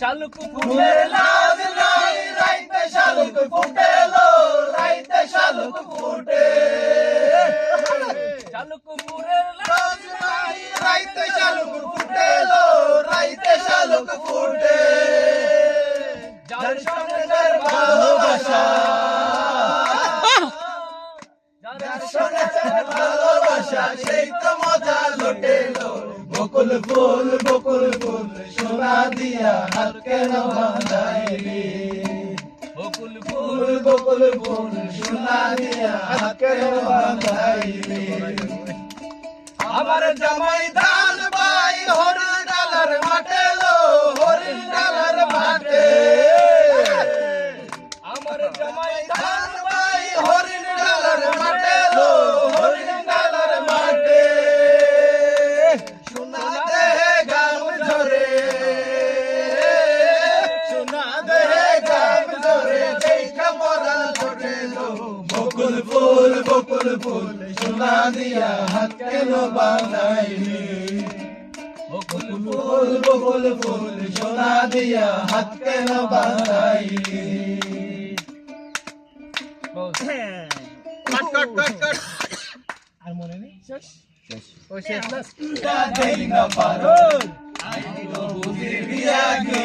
শালুক লাজ নাই রাইতে শালুক ফুটেলো রাইতে শালুক ফুটে। রাইতে শালুক ফুটেলো রাইতে শালুক লুটেলো বকুল ফুল বকুল ফুল সোনা দিয়া হাত কেন বাঁধাইলি? বকুল ফুল বকুল ফুল সোনা দিয়া হাত কেন বাঁধাইলি? আমার জামাই ধান বাই হরিণ ডালার মাঠে লো হরিণ ডালার মাঠে। আমার জামাই ধান বাই হরিণ বকুল ফুল সোনা দিয়া হাত কেন বানাইলি বকুল ফুল বকুল ফুল সোনা দিয়া হাত কেন বানাইলি কাট কাট কাট কাট। দেই না পারো। আইলো বুঝি বিয়া গে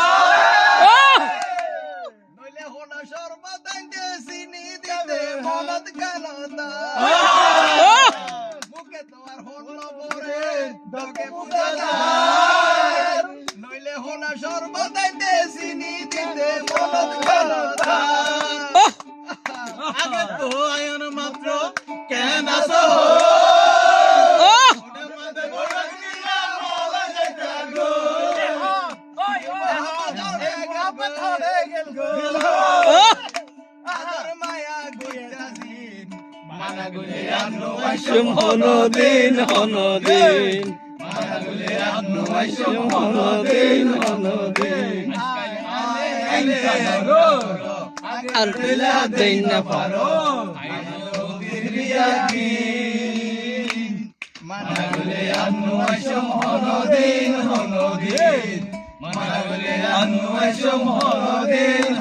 দিতে মনত মুখে তো হল পরে বুঝা যায় নইলে হোনা সর্বদাইতে চিনি দিতে মনত কেন আগে তো আয়ন মাত্র কেন আসো হনদিন হনদিন হনদিন হনদিন আর দিন না পারো মানাগুলে আন্নু আইসম হনদিন হনদিন মানাগুলে আন্নু আইসম হনদিন